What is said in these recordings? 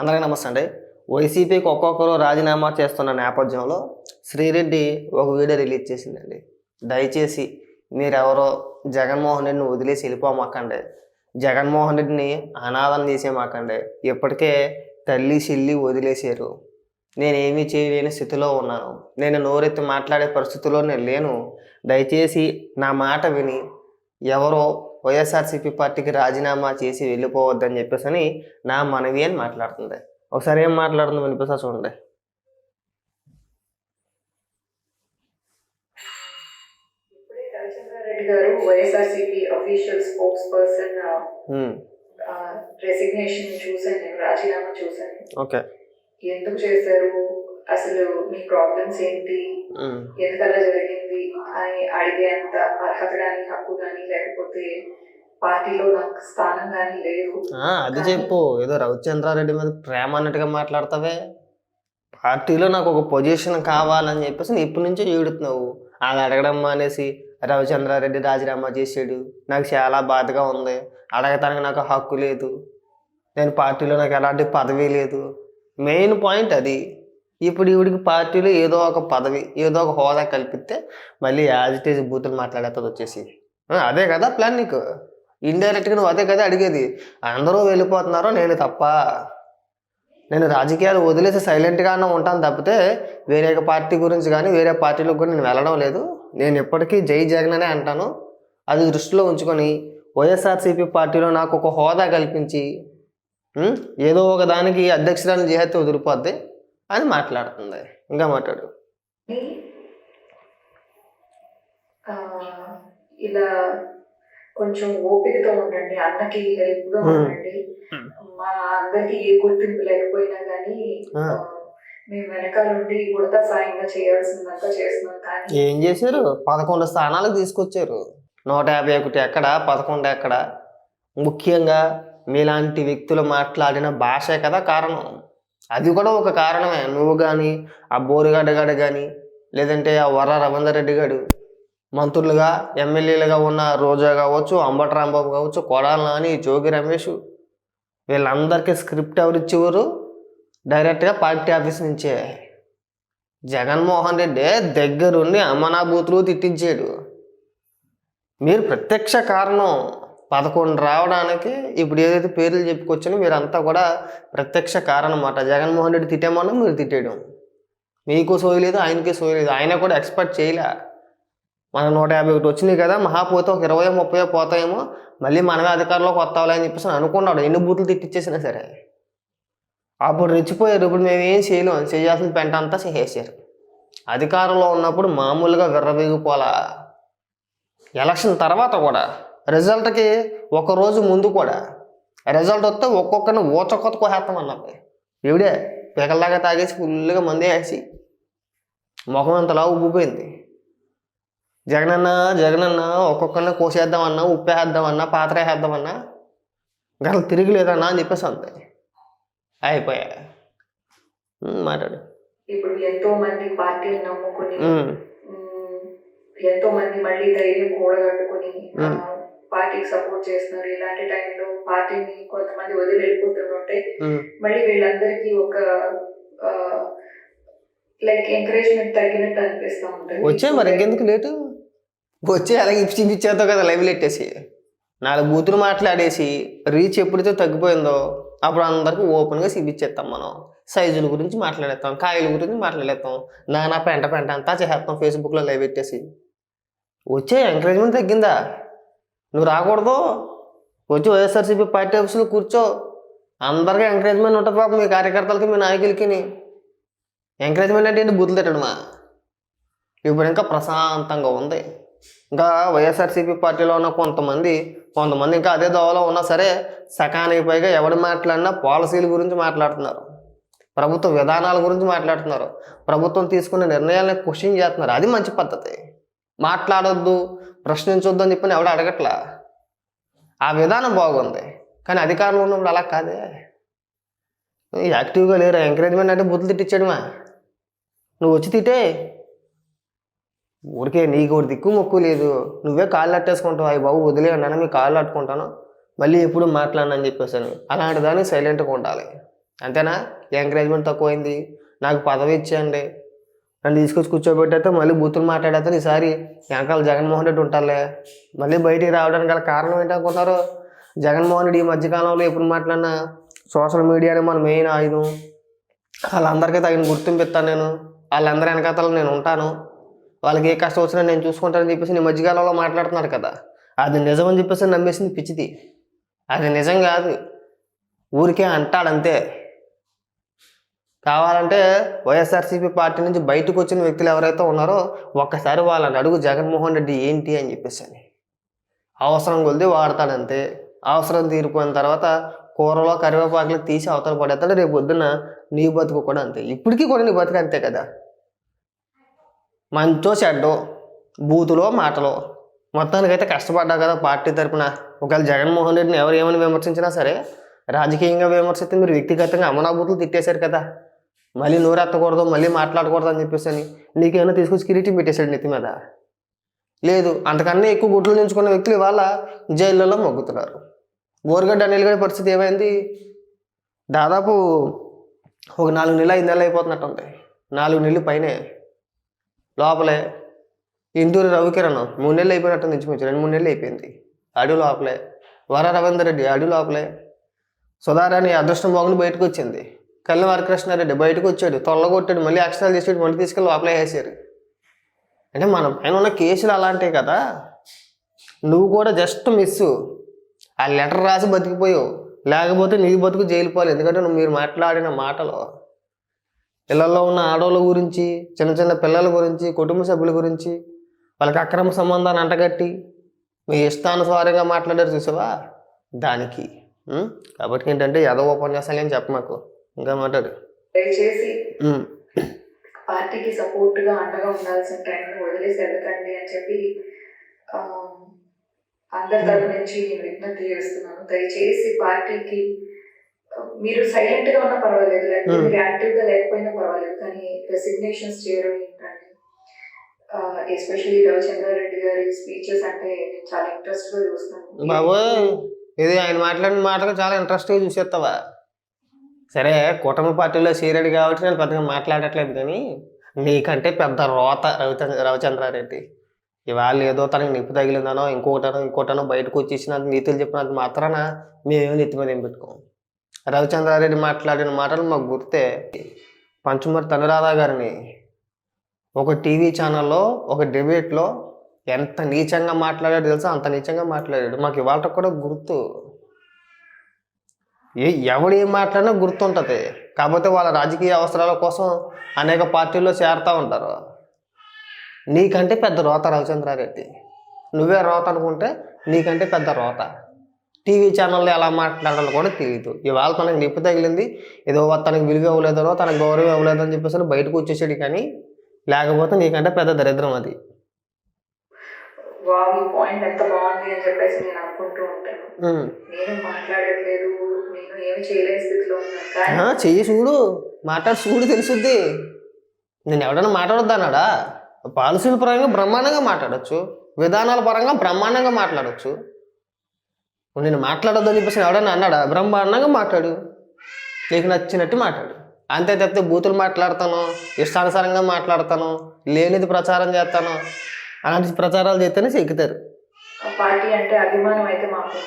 అందరికీ నమస్తే అండి. వైసీపీకి ఒక్కొక్కరు రాజీనామా చేస్తున్న నేపథ్యంలో శ్రీరెడ్డి ఒక వీడియో రిలీజ్ చేసిందండి. దయచేసి మీరెవరో జగన్మోహన్ రెడ్డిని వదిలేసి వెళ్ళిపోమాకండి. జగన్మోహన్ రెడ్డిని అనాథం చేసేమాకండి. ఇప్పటికే తల్లి చెల్లి వదిలేశారు. నేనేమీ చేయలేని స్థితిలో ఉన్నాను. నేను నోరెత్తి మాట్లాడే పరిస్థితిలో నేను లేను. దయచేసి నా మాట విని ఎవరో వైఎస్ఆర్సీపీ పార్టీకి రాజీనామా చేసి వెళ్ళిపోవద్దని చెప్పేసి అని నా మనవి అని మాట్లాడుతుంది. ఒకసారి ఏం మాట్లాడుతుందో వినిపిస్తా చూడండి. ఇప్పుడే రవిచంద్రారెడ్డి గారు YSRCP official spokesperson um, resignation చూసాను నేను రాజీనామా చూసాను ఓకే. ఎందుకు చేశారు? అసలు మీ ప్రాబ్లమ్స్ ఏంటి? ఎందుకలా జరిగింది? అని అడిగేంత అర్హత కానీ హక్కు కానీ లేకపోతే పార్టీలో నాకు స్థానం కానీ లేదు. అది చెప్పు. ఏదో రవిచంద్రారెడ్డి మీద ప్రేమ అన్నట్టుగా మాట్లాడతావే. పార్టీలో నాకు ఒక పొజిషన్ కావాలని చెప్పేసి నేను ఇప్పటి నుంచే ఏడుతున్నావు. అది అడగడం మానేసి రవిచంద్రారెడ్డి రాజీనామా చేసాడు. నాకు చాలా బాధగా ఉంది. అడగటానికి నాకు హక్కు లేదు. నేను పార్టీలో నాకు ఎలాంటి పదవి లేదు. మెయిన్ పాయింట్ అది. ఇప్పుడు ఈవిడికి పార్టీలో ఏదో ఒక పదవి ఏదో ఒక హోదా కల్పిస్తే మళ్ళీ యాజ్ ఇట్ ఈజ్ బూతులు మాట్లాడేస్తుంది వచ్చేసి. అదే కదా ప్లాన్ నీకు? ఇండైరెక్ట్గా నువ్వు అదే కదా అడిగేది. అందరూ వెళ్ళిపోతున్నారో నేను తప్ప. నేను రాజకీయాలు వదిలేసి సైలెంట్గానే ఉంటాను తప్పితే వేరే ఒక పార్టీ గురించి కానీ వేరే పార్టీలకు కూడా నేను వెళ్ళడం లేదు. నేను ఎప్పటికీ జై జగన్ అనే అంటాను. అది దృష్టిలో ఉంచుకొని వైఎస్ఆర్సీపీ పార్టీలో నాకు ఒక హోదా కల్పించి ఏదో ఒక దానికి అధ్యక్షురాలు చేస్తే వదిలిపోద్ది. అని మాట్లాడుతుంది. ఇంకా మాట్లాడు. ఆ, ఇలా కొంచెం ఓపికతో ఉండండి అన్నకి హెల్ప్గా. ఉండండి. మా అందరికి ఏ గుర్తింపు లేకపోయినా కానీ. మేము వెనకాల ఉండి ఉడతా సాయంగా చేయాల్సిందంతా చేస్తున్నాం కానీ ఏం చేశారు? పదకొండు స్థానాలకు తీసుకొచ్చారు. నూట యాభై ఒకటి ఎక్కడ పదకొండు ఎక్కడ? ముఖ్యంగా మీలాంటి వ్యక్తులు మాట్లాడిన భాషే కదా కారణం. అది కూడా ఒక కారణమే. నువ్వు కానీ ఆ బోరుగడ్డ గాడు కానీ లేదంటే ఆ వర్ర రవీందర్ రెడ్డి గారు మంత్రులుగా ఎమ్మెల్యేలుగా ఉన్న రోజా కావచ్చు అంబటి రాంబాబు కావచ్చు కొడాల నాని జోగి రమేష్ వీళ్ళందరికీ స్క్రిప్ట్ ఎవరు ఇచ్చేవారు? డైరెక్ట్గా పార్టీ ఆఫీస్ నుంచే. జగన్మోహన్ రెడ్డి దగ్గరుండి అమ్మనా బూతులు తిట్టించాడు. మీరు ప్రత్యక్ష కారణం. పదకొండు రావడానికి ఇప్పుడు ఏదైతే పేర్లు చెప్పుకొచ్చానో మీరంతా కూడా ప్రత్యక్ష కారణం అన్నమాట జగన్మోహన్ రెడ్డి తిట్టేమన్నా మీరు తిట్టేయడం. మీకు సోయలేదు ఆయనకి సోయలేదు ఆయన కూడా ఎక్స్పెక్ట్ చేయలే. మన నూట యాభై ఒకటి వచ్చినాయి కదా మహాపోతే ఒక ఇరవై ముప్పై పోతాయేమో మళ్ళీ మనమే అధికారంలోకి వస్తావులే అని చెప్పేసి అనుకున్నాడు. ఎన్ని బూతులు తిట్టించేసినా సరే. అప్పుడు రెచ్చిపోయారు. ఇప్పుడు మేము ఏం చేయలేం. చేయాల్సిన పెంట అంతా చేసేసారు అధికారంలో ఉన్నప్పుడు మామూలుగా విర్రవేగిపోలా. ఎలక్షన్ తర్వాత కూడా రిజల్ట్కి ఒక రోజు ముందు కూడా రిజల్ట్ వస్తే ఒక్కొక్కరిని ఊచకొత్త కోసేస్తామన్నది ఈవిడే పిగల్లాగా తాగేసి ఫుల్గా మంది వేసి ముఖం అంతలా ఉబ్బిపోయింది. జగనన్న జగనన్న ఒక్కొక్కరిని కోసేద్దామన్నా ఉప్పేద్దామన్నా పాత్ర వేసేద్దామన్నా గల తిరిగి లేదన్నా అని చెప్పేసి అంది అయిపోయా. మాట్లాడు. ఇప్పుడు ఎంతో మంది నమ్ముకుని ఎంతో మంది మళ్ళీ ధైర్యం కూడగట్టుకుని. పార్టీకి సపోర్ట్ చేస్తున్నారు. ఇలాంటి టైంలో పార్టీని కొంతమంది వదిలి వెళ్ళిపోతుంటే. మళ్ళీ వీళ్ళందరికీ ఒక లైక్ ఎంకరేజ్మెంట్ తగ్గినట్టు అనిపిస్తూ ఉంటుంది. వచ్చే మరి ఇంకెందుకు లేటు? వచ్చే అలాగే ఇప్పించి ఇప్పించేద్దాం కదా లైవ్ పెట్టేసి నాలుగు బూతులు మాట్లాడేసి రీచ్ ఎప్పుడైతే తగ్గిపోయిందో అప్పుడు అందరికి ఓపెన్గా చూపించేస్తాం మనం. సైజుల గురించి మాట్లాడేస్తాం కాయల గురించి మాట్లాడేస్తాం నానా పెంట పెంట అంతా చేసేస్తాం ఫేస్బుక్లో లైవ్ పెట్టేసి. వచ్చే ఎంకరేజ్మెంట్ తగ్గిందా? నువ్వు రాకూడదు. వచ్చి వైఎస్ఆర్సీపీ పార్టీ ఆఫీసులో కూర్చో. అందరికీ ఎంకరేజ్మెంట్ ఉంటుంది పాపం మీ కార్యకర్తలకి మీ నాయకులకి ఎంకరేజ్మెంట్ అంటే ఏంటి? బూతులు తిట్టడమా? ఇప్పుడు ఇంకా ప్రశాంతంగా ఉంది. ఇంకా వైఎస్ఆర్సీపీ పార్టీలో ఉన్న కొంతమంది కొంతమంది ఇంకా అదే దోవలో ఉన్నా సరే సకానికి పైగా ఎవడు మాట్లాడినా పాలసీల గురించి మాట్లాడుతున్నారు. ప్రభుత్వ విధానాల గురించి మాట్లాడుతున్నారు. ప్రభుత్వం తీసుకునే నిర్ణయాలను క్వశ్చన్ చేస్తున్నారు. అది మంచి పద్ధతి. మాట్లాడొద్దు. ప్రశ్నించొద్దని చెప్పని చెప్పి ఎవడు అడగట్లా? ఆ విధానం బాగుంది. కానీ అధికారంలో ఉన్నప్పుడు అలా కాదే. యాక్టివ్గా లేరు? ఎంకరేజ్మెంట్ అంటే బుద్ధులు తిట్టించడమా నువ్వు వచ్చి తిట్టే. ఊరికే నీకు ఒకటి దిక్కు మొక్కు లేదు. నువ్వే కాళ్ళు అట్టేసుకుంటావు. అయ్యి బాబు వదిలేయండి మీ కాళ్ళు అట్టుకుంటాను. మళ్ళీ ఎప్పుడు మాట్లాడనని చెప్పేసాను అలాంటి దానికి సైలెంట్గా ఉండాలి. అంతేనా? ఎంకరేజ్మెంట్ తక్కువైంది. నాకు పదవి ఇచ్చేయండి. నన్ను తీసుకొచ్చి కూర్చోబెట్టయితే మళ్ళీ బూతులు మాట్లాడేస్తే ఈసారి వెనకాల జగన్మోహన్ రెడ్డి ఉంటారులే మళ్ళీ బయటికి రావడానికి గల కారణం ఏంటనుకుంటారు జగన్మోహన్ రెడ్డి ఈ మధ్యకాలంలో ఎప్పుడు మాట్లాడినా సోషల్ మీడియానే మన మెయిన్ ఆయుధం. వాళ్ళందరికీ తగిన గుర్తింపు ఇస్తాను నేను. వాళ్ళందరి వెనకాతలు నేను ఉంటాను. వాళ్ళకి ఏ కష్టం వచ్చినా నేను చూసుకుంటానని చెప్పేసి నీ మధ్యకాలంలో మాట్లాడుతున్నాడు కదా. అది నిజమని చెప్పేసి నమ్మేసింది పిచ్చిది. అది నిజం కాదు. ఊరికే అంటాడంతే. కావాలంటే వైఎస్ఆర్సీపీ పార్టీ నుంచి బయటకు వచ్చిన వ్యక్తులు ఎవరైతే ఉన్నారో ఒక్కసారి వాళ్ళని అడుగు జగన్మోహన్ రెడ్డి ఏంటి అని చెప్పేసి అని. అవసరం కొలిది వాడతాడంతే. అవసరం తీరిపోయిన తర్వాత కూరలో కరివేపాకులు తీసి అవతల పడేస్తాడు. రేపు పొద్దున్న నీ బతుకు కూడా అంతే. ఇప్పటికీ కూడా నీ బతుకు అంతే కదా? మంచో చెడ్డో బూతులో మాటలో. మొత్తానికైతే కష్టపడ్డా కదా పార్టీ తరపున. ఒకవేళ జగన్మోహన్ రెడ్డిని ఎవరు ఏమని విమర్శించినా సరే రాజకీయంగా విమర్శిస్తే మీరు వ్యక్తిగతంగా అమనాభూతులు తిట్టేశారు కదా? మళ్ళీ నోరెత్తకూడదు మళ్ళీ మాట్లాడకూడదు అని చెప్పేసి అని నీకేమైనా తీసుకొచ్చి కిరీటం పెట్టేశాడు నెత్తి మీద? లేదు అంతకన్నా ఎక్కువ గుడ్లు నించుకున్న వ్యక్తులు ఇవాళ జైళ్ళలో మొగ్గుతున్నారు. బోరుగడ్డ అనిల్ పరిస్థితి ఏమైంది? దాదాపు ఒక నాలుగు నెలలు ఐదు నెలలు అయిపోతున్నట్టుంది. నాలుగు నెలలు పైనే. లోపలే. ఇంటూరు రవికిరణ్ మూడు నెలలు అయిపోయినట్టు నిలిచిపోయింది రెండు మూడు నెలలు అయిపోయింది. అడు లోపలే. వర రవీందర్ రెడ్డి అడు లోపలే. సుధారాణి అదృష్టం బాగుండి బయటకు వచ్చింది. కళ్ళు వరకృష్ణారెడ్డి బయటకు వచ్చాడు తొల్లగొట్టాడు మళ్ళీ అక్షరాలు చేసాడు మళ్ళీ తీసుకెళ్ళి లోపలే వేసారు. అంటే మన పైన ఉన్న కేసులు అలాంటివి కదా నువ్వు కూడా జస్ట్ మిస్ ఆ లెటర్ రాసి బతికిపోయావు. లేకపోతే నీ బతుకు జైలు పోవాలి ఎందుకంటే నువ్వు మీరు మాట్లాడిన మాటలు. ఇళ్ళలో ఉన్న ఆడవాళ్ళ గురించి చిన్న చిన్న పిల్లల గురించి కుటుంబ సభ్యుల గురించి వాళ్ళకి అక్రమ సంబంధాన్ని అంటగట్టి మీ ఇష్టానుసారంగా మాట్లాడారు చూసావా? దానికి. కాబట్టి ఏంటంటే ఏదో ఉపన్యాసాలు ఏం చెప్పమాకు ఇంకా మాట్లాడు దయచేసి. పార్టీకి సపోర్ట్గా అండగా ఉండాల్సిన టైంని వదిలేసి వెళ్ళకండి అని చెప్పి అందరి తరపు నుంచి నేను విజ్ఞప్తి చేస్తున్నాను దయచేసి పార్టీకి మీరు సైలెంట్గా ఉన్నా పర్వాలేదు లేకపోతే. మీరు యాక్టివ్గా లేకపోయినా పర్వాలేదు కానీ రెసిగ్నేషన్స్ చేయడం ఏంటంటే ఎస్పెషల్లీ రవిచంద్రారెడ్డి గారి స్పీచెస్ అంటే నేను చాలా ఇంట్రెస్ట్గా చూస్తాను ఇది ఆయన మాట్లాడిన మాటలు చాలా ఇంట్రెస్ట్గా చూసేస్తావా సరే కూటమి పార్టీలో చేరాడు కాబట్టి నేను పెద్దగా మాట్లాడట్లేదు కానీ నీకంటే పెద్ద రోత రవిచంద్ర రవిచంద్రారెడ్డి. ఇవాళ ఏదో తనకి నిప్పు తగిలిందనో ఇంకోటనో ఇంకోటనో బయటకు వచ్చేసినంత నీతులు చెప్పినంత మాత్రాన మేమేమి నెత్తి మీద ఏం పెట్టుకోం. రవిచంద్రారెడ్డి మాట్లాడిన మాటలు మాకు గుర్తే పంచుమర్తి తనురాధా గారిని ఒక టీవీ ఛానల్లో ఒక డిబేట్లో ఎంత నీచంగా మాట్లాడాడు తెలుసా? అంత నీచంగా మాట్లాడాడు. మాకు ఇవాళ కూడా గుర్తు. ఏ ఎవడు ఏం మాట్లాడినా గుర్తుంటుంది. కాకపోతే వాళ్ళ రాజకీయ అవసరాల కోసం అనేక పార్టీల్లో చేరుతూ ఉంటారు. నీకంటే పెద్ద రోత రవిచంద్రారెడ్డి. నువ్వే రోత అనుకుంటే నీకంటే పెద్ద రోత. టీవీ ఛానల్లో ఎలా మాట్లాడాలో కూడా తెలియదు ఇవాళ తనకి నిప్పు తగిలింది ఏదో తనకి విలువ ఇవ్వలేదనో తనకు గౌరవం ఇవ్వలేదని చెప్పేసి బయటకు వచ్చేసాడు కానీ లేకపోతే నీకంటే పెద్ద దరిద్రం అది. వావ్ ఈ పాయింట్ ఎంత బాగుంది అని చెప్పేసి నేను అనుకుంటూ ఉంటాను. నేను మాట్లాడట్లేదు నేను ఏమి చేయలేని స్థితిలో ఉన్నాను కానీ చెయ్యి చూడు. మాట్లాడు చూడు తెలుసుద్ది. నేను ఎవడైనా మాట్లాడొద్దు అన్నాడా? పాలసీల పరంగా బ్రహ్మాండంగా మాట్లాడొచ్చు. విధానాల పరంగా బ్రహ్మాండంగా మాట్లాడొచ్చు. నేను మాట్లాడొద్దు అని చెప్పేసి ఎవడైనా అన్నాడా? బ్రహ్మాండంగా మాట్లాడు. నీకు నచ్చినట్టు మాట్లాడు. అంతే తప్పితే బూతులు మాట్లాడతాను ఇష్టానుసారంగా మాట్లాడతాను లేనిది ప్రచారం చేస్తాను. అలాంటి ప్రచారాలు చేస్తేనే చెక్కుతారు పార్టీ అంటే అభిమానం అయితే మాకు.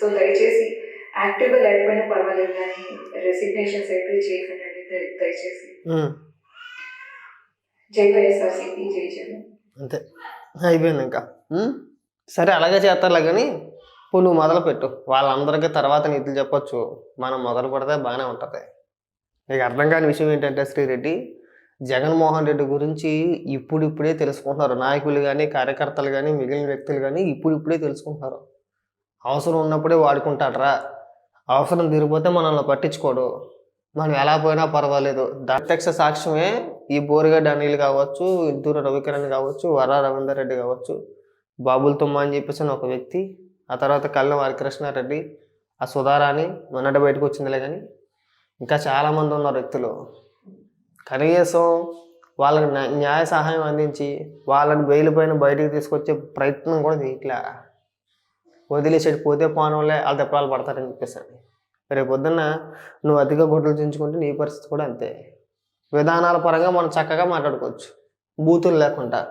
సో దయచేసి లేకపోయినా పర్వాలేదు కానీ రెసిగ్నేషన్స్ అయితే చేయకండి దయ- దయచేసి. ఉమ్. జై వైఎస్ఆర్సీపీ జై జగన్ అంతే. అయిపోయింది ఇంకా? సరే అలాగే చేస్తారులే కానీ ఇప్పుడు నువ్వు మొదలు పెట్టు. వాళ్ళందరికీ తర్వాత నీతులు చెప్పొచ్చు. మనం మొదలు పెడితే బాగానే ఉంటుంది. నీకు అర్థం కాని విషయం ఏంటంటే శ్రీరెడ్డి జగన్మోహన్ రెడ్డి గురించి ఇప్పుడిప్పుడే తెలుసుకుంటున్నారు. నాయకులు కానీ కార్యకర్తలు కానీ మిగిలిన వ్యక్తులు కానీ ఇప్పుడిప్పుడే తెలుసుకుంటున్నారు. అవసరం ఉన్నప్పుడే వాడుకుంటాడరా. అవసరం తిరిగిపోతే మనల్ని పట్టించుకోడు. మనం ఎలా పోయినా పర్వాలేదు. ప్రత్యక్ష సాక్ష్యమే ఈ బోరిగడ్డ అనిల్ కావచ్చు ఇద్దరు రవికిరణ్ కావచ్చు వర రవీందర్ రెడ్డి కావచ్చు. బాబుల్ తుమ్మ అని చెప్పేసి ఒక వ్యక్తి ఆ తర్వాత కళ్ళ హరికృష్ణారెడ్డి ఆ సుధారాణి మొన్నటి బయటకు వచ్చిందిలే కానీ ఇంకా చాలామంది ఉన్నారు వ్యక్తులు. కనీసం వాళ్ళకి న్యాయ సహాయం అందించి వాళ్ళని బెయిల్ పైన బయటికి తీసుకొచ్చే ప్రయత్నం కూడా చేయట్లే వదిలేసేటి పోతే పోనోళ్ళే వాళ్ళ దెబ్బలు పడతారని చెప్పేసి పొద్దున్న నువ్వు అతిగా గుడ్డలు చించుకుంటే నీ పరిస్థితి కూడా అంతే. విధానాల పరంగా మనం చక్కగా మాట్లాడుకోవచ్చు. బూతులు లేకుండా